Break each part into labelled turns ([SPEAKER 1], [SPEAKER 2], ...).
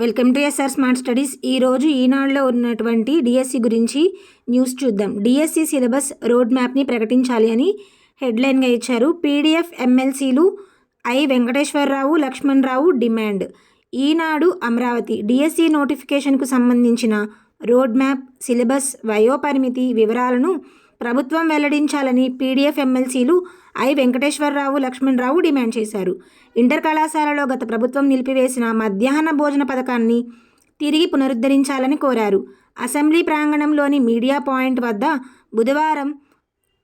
[SPEAKER 1] Welcome to S R smart studies. ఈరోజు ఈనాడులో ఉన్నటువంటి డిఎస్సి గురించి న్యూస్ చూద్దాం. డిఎస్సి సిలబస్ రోడ్ మ్యాప్ని ప్రకటించాలి అని హెడ్లైన్గా ఇచ్చారు. పీడిఎఫ్ ఎమ్మెల్సీలు I Venkateswararao Lakshmanarao demand. Eenadu Amaravati DSC నోటిఫికేషన్కు సంబంధించిన రోడ్ మ్యాప్ సిలబస్ వయోపరిమితి వివరాలను ప్రభుత్వం వెల్లడించాలని పీడీఎఫ్ ఎమ్మెల్సీలు ఐ వెంకటేశ్వరరావు లక్ష్మణరావు డిమాండ్ చేశారు. ఇంటర్ కళాశాలలో గత ప్రభుత్వం నిలిపివేసిన మధ్యాహ్న భోజన పథకాన్ని తిరిగి పునరుద్ధరించాలని కోరారు. అసెంబ్లీ ప్రాంగణంలోని మీడియా పాయింట్ వద్ద బుధవారం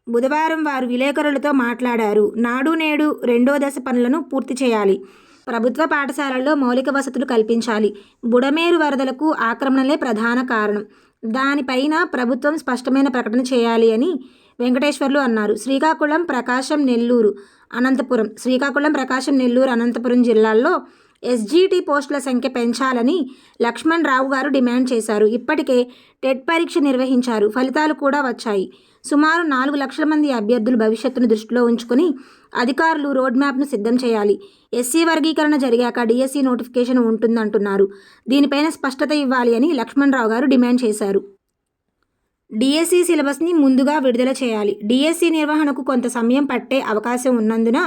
[SPEAKER 1] బుధవారం వారు విలేకరులతో మాట్లాడారు. నాడు నేడు రెండో దశ పనులను పూర్తి చేయాలి. ప్రభుత్వ పాఠశాలల్లో మౌలిక వసతులు కల్పించాలి. బుడమేరు వరదలకు ఆక్రమణలే ప్రధాన కారణం. దానిపైన ప్రభుత్వం స్పష్టమైన ప్రకటన చేయాలి అని వెంకటేశ్వర్లు అన్నారు. శ్రీకాకుళం ప్రకాశం నెల్లూరు అనంతపురం. శ్రీకాకుళం ప్రకాశం నెల్లూరు అనంతపురం జిల్లాల్లో ఎస్జీటీ పోస్టుల సంఖ్య పెంచాలని లక్ష్మణ్ రావు గారు డిమాండ్ చేశారు. ఇప్పటికే టెట్ పరీక్ష నిర్వహించారు. ఫలితాలు కూడా వచ్చాయి. సుమారు నాలుగు లక్షల మంది అభ్యర్థులు భవిష్యత్తును దృష్టిలో ఉంచుకొని అధికారులు రోడ్ మ్యాప్ను సిద్ధం చేయాలి. ఎస్సీ వర్గీకరణ జరిగాక డిఎస్సీ నోటిఫికేషన్ ఉంటుందంటున్నారు. దీనిపైన స్పష్టత ఇవ్వాలి అని లక్ష్మణ్ రావు గారు డిమాండ్ చేశారు. డిఎస్సి సిలబస్ని ముందుగా విడుదల చేయాలి. డిఎస్సి నిర్వహణకు కొంత సమయం పట్టే అవకాశం ఉన్నందున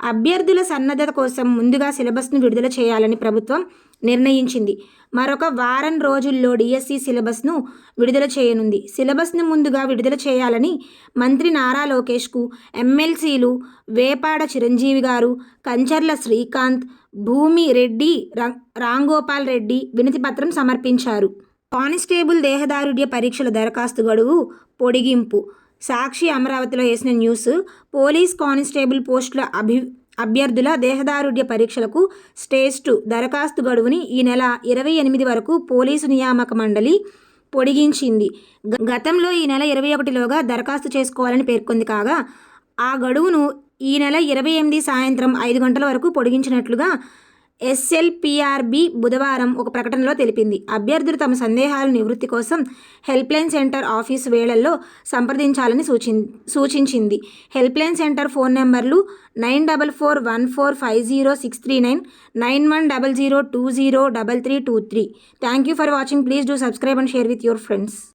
[SPEAKER 1] అభ్యర్థుల సన్నద్ధత కోసం ముందుగా సిలబస్ను విడుదల చేయాలని ప్రభుత్వం నిర్ణయించింది. మరొక వారం రోజుల్లో డిఎస్సి సిలబస్ను విడుదల చేయనుంది. సిలబస్ను ముందుగా విడుదల చేయాలని మంత్రి నారా లోకేష్కు ఎమ్మెల్సీలు వేపాడ చిరంజీవి గారు కంచర్ల శ్రీకాంత్ భూమి రెడ్డి రాంగోపాల్ రెడ్డి వినతిపత్రం సమర్పించారు. కానిస్టేబుల్ దేహదారుడ్య పరీక్షల దరఖాస్తు గడువు పొడిగింపు. సాక్షి అమరావతిలో వేసిన న్యూస్ పోలీస్ కానిస్టేబుల్ పోస్టుల అభి అభ్యర్థుల దేహదారుడ్య పరీక్షలకు స్టేజ్ టూ దరఖాస్తు గడువుని ఈ నెల ఇరవై ఎనిమిది వరకు పోలీసు నియామక మండలి పొడిగించింది. గతంలో ఈ నెల ఇరవై ఒకటిలోగా దరఖాస్తు చేసుకోవాలని పేర్కొంది కాగా ఆ గడువును ఈ నెల ఇరవై ఎనిమిది సాయంత్రం ఐదు గంటల వరకు పొడిగించినట్లుగా ఎస్ఎల్పిఆర్బి బుధవారం ఒక ప్రకటనలో తెలిపింది. అభ్యర్థులు తమ సందేహాల నివృత్తి కోసం హెల్ప్లైన్ సెంటర్ ఆఫీస్ వేళల్లో సంప్రదించాలని సూచి సూచించింది. హెల్ప్లైన్ సెంటర్ ఫోన్ నెంబర్లు nine double four one four five zero six three nine nine one double zero two zero double three two three. Thank you for watching. Please do subscribe and share with your friends.